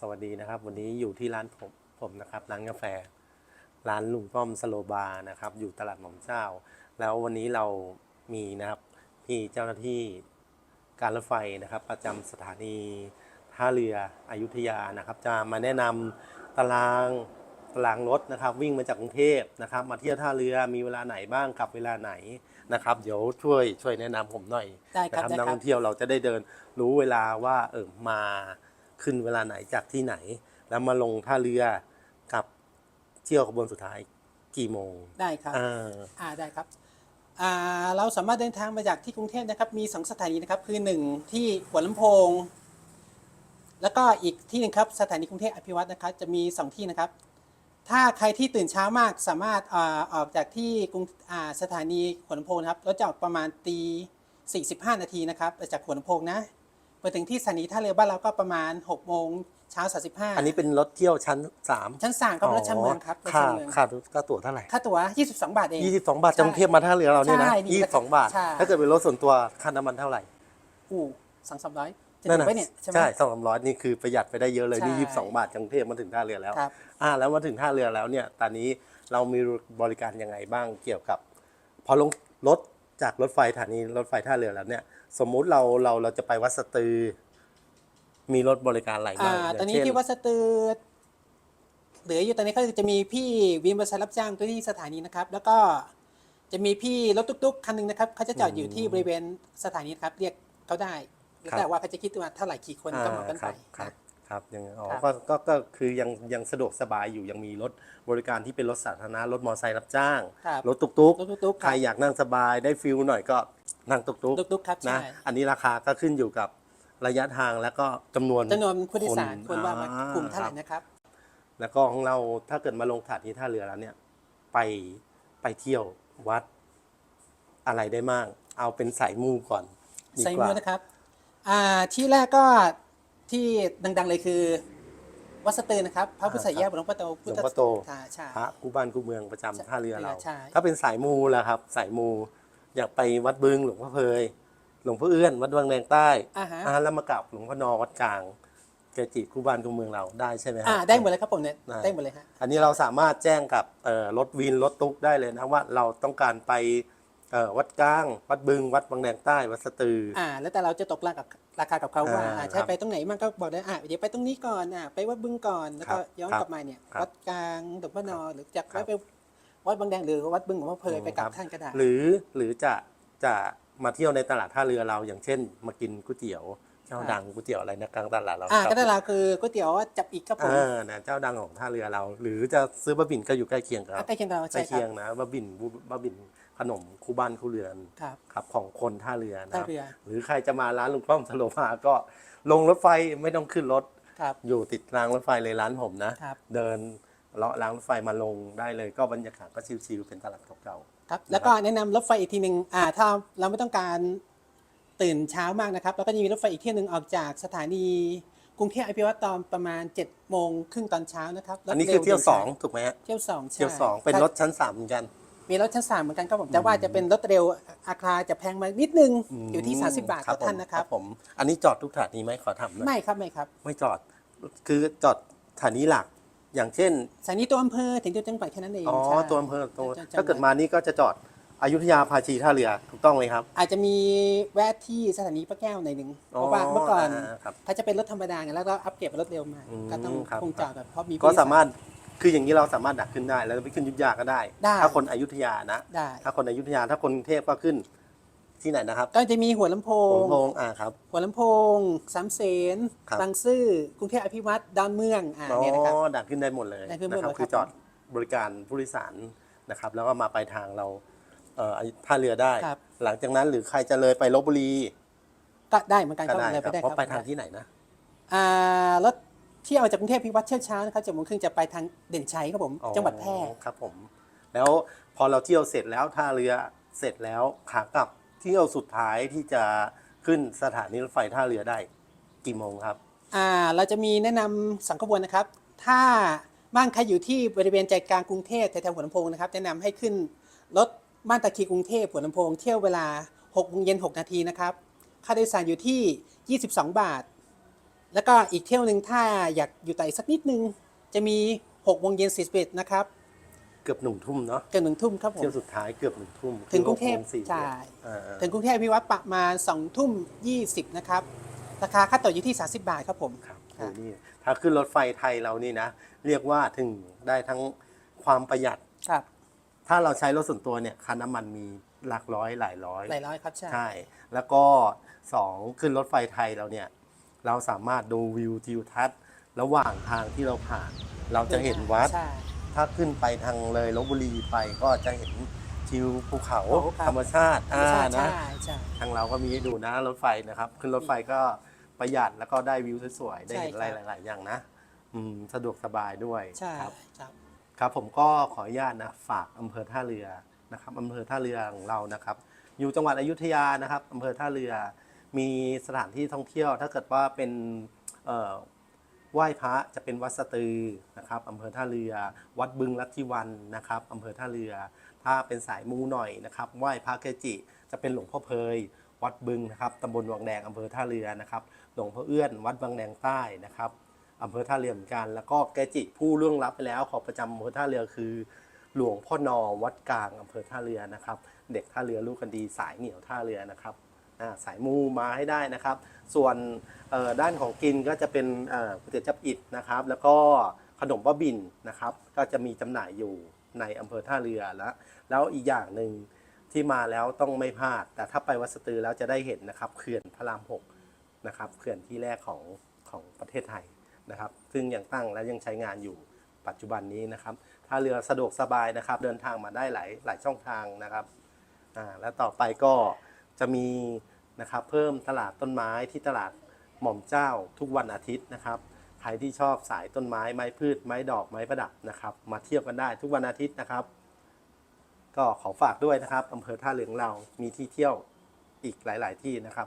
สวัสดีนะครับ วันนี้อยู่ที่ร้านผมผมนะครับร้านกาแฟ ร้านลุงป้อมสโลบาร์นะครับ อยู่ตลาดหม่อมเจ้า แล้ววันนี้เรามีนะครับพี่เจ้าหน้าที่การรถไฟนะครับ ประจำสถานีท่าเรืออยุธยานะครับ จะมาแนะนำตารางตารางรถนะครับ วิ่งมาจากกรุงเทพนะครับ มาเที่ยวท่าเรือมีเวลาไหนบ้างกลับเวลาไหนนะครับ เดี๋ยวช่วยช่วยแนะนำผมหน่อยได้ครับนะได้นักครัท่บองเที่ยวเราจะได้เดินรู้เวลาว่าเออมา ขึ้นเวลาไหนจากที่ไหน แล้วมาลงท่าเรือกับเที่ยวขบวนสุดท้ายกี่โมง ได้ครับอ่าอ่าได้ครับอ่าเราสามารถเดินทางมาจากที่กรุงเทพนะครับ มีสองสถานีนะครับ คือหนึ่งที่หัวลำโพง แล้วก็อีกที่หนึ่งครับสถานีกรุงเทพอภิวัตนะครับจะมีสองที่นะครับ ถ้าใครที่ตื่นเช้ามากสามารถอ่าออกจากที่กรุงอ่าสถานีหัวลำโพงนะครับรถจะออกประมาณตี45นาทีนะครับจากหัวลำโพงนะ ไปถึงที่สถานีท่าเรือบ้านเราก็ประมาณ6โมงเช้า35อันนี้เป็นรถเที่ยวชั้นสามชั้นสามครับรถชั้นเมืองครับรถค่าชั้นเมืองค่าค่าตั๋วเท่าไหร่ค่าตั๋ว22 บาทเองยี่สิบสองบาทจากกรุงเทพมาท่าเรือเราเนี่ยนะใช่นี่ยี่สิบสองบาท ใช่ ถ้าเกิดเป็นรถส่วนตัวค่าน้ำมันเท่าไหร่อู้สองสามร้อยจะนั่นถึงนะไปเนี่ยใช่ไหม ใช่สองสามร้อยนี่คือประหยัดไปได้เยอะเลยนี่ใช่ ยี่สิบสองบาทจากกรุงเทพมาถึงท่าเรือแล้ว ครับ อ่าแล้วมาถึงท่าเรือแล้วเนี่ยตอนนี้เรามีบริการยังไงบ้างเกี่ยวกับ พอลงรถ จากรถไฟสถานีรถไฟท่าเรือแล้วเนี่ย สมมุติเราเราเราจะไปวัดสตือ มีรถบริการอะไรอ่าบ้างย่างตอนนี้เช่ที่วัดสตือเหลืออยู่ตอนนี้ก็จะมีพี่วินบริษัทรับจ้างตัวที่สถานีนะครับ แล้วก็จะมีพี่รถตุ๊กๆคันหนึงนะครับเขาจะจอดอยู่ที่บริเวณสถานีนะครับเรียกเขาได้แต่ว่าเขาจะคิดว่าเท่าไหร่กี่คนก็เหมากันคไปรับครับ ครับยังอ๋อครับก็ก็ก็คือยังยังสะดวกสบายอยู่ยังมีรถบริการที่เป็นรถสาธารณะรถมอเตอร์ไซค์รับจ้าง ครับรถตุกตุกรถตุ๊กๆใครอยากนั่งสบายได้ฟิลหน่อยก็นั่งตุกตุกตุ๊กๆครับนะใช่อันนี้ราคาก็ขึ้นอยู่กับระยะทางแล้วก็จำนวน จำนวนผู้โดยสารคน ควรว่าอ่ากลุ่มเท่าไหครัร่บนะครับ แล้วก็ของเราถ้าเกิดมาลงสถานีท่าเรือแล้วเนี่ย ไปไปเที่ยววัดอะไรได้มั่งเอาเป็นสายมูก่อนดีใส่กมืว่า อนะครับอ่าที่แรกก็ ที่ดังๆเลยคือ วัดสตือนะครับ พระพุทธแยกหลวงพ่อโตหลวงพ่อโตใช่ใช่พระคู่บ้านคู่เมืองประจำใช่ท่าเรือเราใช่ถ้าเป็นสายมูล่ะครับ สายมู อยากไปวัดบึงหลวงพ่อเพยหลวงพ่อเอื้อน วัดวังแดงใต้อ่าฮะอ่าแล้วมากราบหลวงพ่อนอวัดกลางเกจิคู่บ้านคู่เมืองเราได้ใช่ไหมครัอ่าได้หมดเลยครับผมเนี่ยได้ได้หมดเลยฮะอันนี้เราสามารถแจ้งกับเอ่อรถวินรถตุ๊กได้เลยนะว่าเราต้องการไป เอ่อวัดกลาง วัดบึง วัดวังแดงใต้ วัดสะตือ อ่า แล้วแต่เราจะตกราคากับราคากับเขาว่าอ่าอ่าใช่ครับไปตรงไหนมันก็บอกได้อ่าเดี๋ยวไปตรงนี้ก่อนอ่าไปวัดบึงก่อนแล้วก็ครับย้อนครับกลับมาเนี่ยครับวัดกลางหลวงพ่อนอหรือจากครับไปวัดบางแดงหรือวัดบึงหลวงพ่อเพยไปกลัครับบท่านก็ได้ หรือหรือจะจะมาเที่ยวในตลาดท่าเรือเราอย่างเช่น มากินก๋วยเตี๋ยวเจ้าครับดังก๋วยเตี๋ยวอะไรนะกลางตลาดเราอ่าครับก็ได้เราคือก๋วยเตี๋ยวจับอีกครับผมเออนะเจ้าดังของท่าเรือเรา หรือจะซื้อบะบิ่นก็อยู่ใกล้เคียงกับอะใกล้เคียงเราใกล้ใช่ครัเคียบ งนะบะบิ่นบะบิ่น ขนมคู่บ้านคู่เรือนครับ ครับของคนท่าเรือนะคท่ารับเรือ หรือใครจะมาร้านลุงป้อมสโลมาก็ลงรถไฟไม่ต้องขึ้นรถ ครับ อยู่ติดรางรถไฟเลยร้านผมนะ ครับ เดินเลาะรางรถไฟมาลงได้เลยก็บรรยากาศก็ชิลๆเป็นตลาดเก่า ครับ แล้วก็แนะนำรถไฟอีกทีหนึ่งอ่าถ้าเราไม่ต้องการตื่นเช้ามากนะครับ แล้วก็จะมีรถไฟอีกเที่ยวหนึ่งออกจากสถานีกรุงเทพอภิวัตตอนประมาณ7จ็ดโมงครึ่งตอนเช้านะครับๆ อันนี้คือเที่ยวสองถูกไหมฮะเที่ยวสองใช่เที่ยวสองเป็นรถชั้นสามเหมือนกัน มีรถชั้นสามเหมือนกันครับผมแต่ว่าจะเป็นรถเร็วอาคาจะแพงมานิดนึงอยู่ที่ 30 บาทต่อท่านนะครับผม อันนี้จอดทุกสถานีไหมขอถามหน่อยไม่ครับไม่ครับ ไม่จอดคือจอดสถานีหลัก อย่างเช่นสถานีตัวอำเภอถึงตัวจังหวัดแค่นั้นเองอ๋อใช่ตัวอำเภอตัวจะจะถ้าเกิดมานี่ก็จะจอดอยุธยาภาชีท่าเรือถูกต้องไหมครับ อาจจะมีแวะที่สถานีพระแก้วหน่อยหนึ่งเพราะว่าเมื่อก่อนาครับถ้าจะเป็นรถธรรมดาไงแล้วก็อัปเกรดเป็นรถเร็วมาอืมก็ต้องครับคงจอดแบบเพราะมีก็สามารถ คืออย่างนี้เราสามารถดักขึ้นได้แล้วไปขึ้นอยุธยาก็ได้ ได้ ถ้าคนอยุธยานะ ได้ถ้าคนอยุธยาถ้าคนกรุงเทพก็ขึ้นที่ไหนนะครับก็จะมีหัวลำโพโพงงโพงอ่าครับ หัวลำโพงสามเสนครับ บางซื่อกรุงเทพอภิวัตรดอนเมืองอ่าอ๋อเนี่ยนะครับดักขึ้นได้หมดเลยได้ขึ้นหมดนะครับเลยคือครับจอดบริการผู้โดยสารนะครับ แล้วก็มาปลายทางเราเอ่อท่าเรือได้ ครับหลังจากนั้นหรือใครจะเลยไปลบบุรีก็ได้เหมือนกันก็ครับได้เลยคไปรับได้เพครับราะไปทางที่ไหนนะ อ่ารถ ที่เอาจากกรุงเทพพิวัตรเช้าเช้านะครับจากโมงครึ่งจะไปทางเด่นชัยครับผม อ๋อจังหวัดแพร่ครับผม แล้วพอเราเที่ยวเสร็จแล้วท่าเรือเสร็จแล้วขากลับเที่ยวสุดท้ายที่จะขึ้นสถานีรถไฟท่าเรือได้กี่โมงครับ อ่าเราจะมีแนะนำสังขบวนนะครับ ถ้าบ้านใครอยู่ที่บริเวณใจกลางกรุงเทพแถวๆหัวลำโพงนะครับแนะนำให้ขึ้นรถบ้านตะคีกรุงเทพหัวลำโพงเที่ยวเวลา6โมงเย็น6นาทีนะครับค่าโดยสารอยู่ที่ 22 บาท แล้วก็อีกเที่ยวหนึ่งถ้าอยากอยู่ต่ออีกสักนิดนึง จะมี6โมงเย็น41นะครับ เกือบหนึ่งทุ่มเนาะเกินหนึ่งทุ่มครับผม เที่ยวสุดท้ายเกือบหนึ่งทุ่มถึงกรุงเทพคือหโมสี่ใช่อ่าถึงกรุงเทพอภิวัตประมาณ2ทุ่ม20นะครับ ราคาค่าตั๋วอยู่ที่ 30 บาทครับผม ครับครัโอ้บนี่ถ้าขึ้นรถไฟไทยเรานี่นะ เรียกว่าถึงได้ทั้งความประหยัด ครับ ถ้าเราใช้รถส่วนตัวเนี่ยค่าน้ำมันมีหลักร้อยหลายร้อย หลายร้อยครับใช่ ใช่ แล้วก็สองขึ้นรถไฟไทยเราเนี่ย เราสามารถดูวิวทิวทัศน์ระหว่างทางที่เราผ่าน เราจะเห็นวัด ใช่ ถ้าขึ้นไปทางเลยลบบุรีไปก็จะเห็นทิวภูเขาภูเขาครับธรรมชาติธรรมชาติอ่านะ ใช่ใช่ ทางเราก็มีให้ดูนะรถไฟนะครับ ขึ้นรถไฟก็ประหยัดแล้วก็ได้วิวสวยๆ ได้เห็นอะไรหลาย ๆ อย่างนะอืมสะดวกสบายด้วยใช่ครับครับ ครับผมก็ขออนุญาตนะฝากอำเภอท่าเรือนะครับอำเภอท่าเรือของเรานะครับ อยู่จังหวัดอยุธยานะครับอำเภอท่าเรือ มีสถานที่ท่องเที่ยว ถ้าเกิดว่าเป็นไหว้พระจะเป็นวัดสตือนะครับอำเภอท่าเรือ วัดบึงลัทธิวันนะครับอำเภอท่าเรือ ถ้าเป็นสายมูหน่อยนะครับไหว้พระเกจิ จะเป็นหลวงพ่อเพยวัดบึงนะครับตำบลวังแดงอำเภอท่าเรือนะครับหลวงพ่อเอื้อน วัดบางแดงใต้นะครับอำเภอท่าเรือเหมือนกัน แล้วก็เกจิผู้ล่วงลับไปแล้วของประจำอำเภอท่าเรือคือ หลวงพ่อนอวัดกลางอำเภอท่าเรือนะครับ เด็กท่าเรือลูกกันดีสายเหนียวท่าเรือนะครับ สายมูมาให้ได้นะครับ ส่วนด้านของกินก็จะเป็นก๋วยเตี๋ยวจับอิดนะครับ แล้วก็ขนมบ้าบินนะครับ ก็จะมีจำหน่ายอยู่ในอำเภอท่าเรือแล้ว แล้วอีกอย่างหนึ่งที่มาแล้วต้องไม่พลาด แต่ถ้าไปวัดสตือแล้วจะได้เห็นนะครับเขื่อนพระรามหกนะครับเขื่อนที่แรกของของประเทศไทยนะครับ ซึ่งยังตั้งและยังใช้งานอยู่ปัจจุบันนี้นะครับท่าเรือสะดวกสบายนะครับ เดินทางมาได้หลายหลายช่องทางนะครับอ่าและต่อไปก็ จะมีนะครับเพิ่มตลาดต้นไม้ที่ตลาดหม่อมเจ้าทุกวันอาทิตย์นะครับใครที่ชอบสายต้นไม้ไม้พืชไม้ดอกไม้ประดับนะครับ มาเที่ยวกันได้ทุกวันอาทิตย์นะครับ ก็ขอฝากด้วยนะครับอำเภอท่าเหลือของเรามีที่เที่ยวอีกหลาย ๆ ที่นะครับ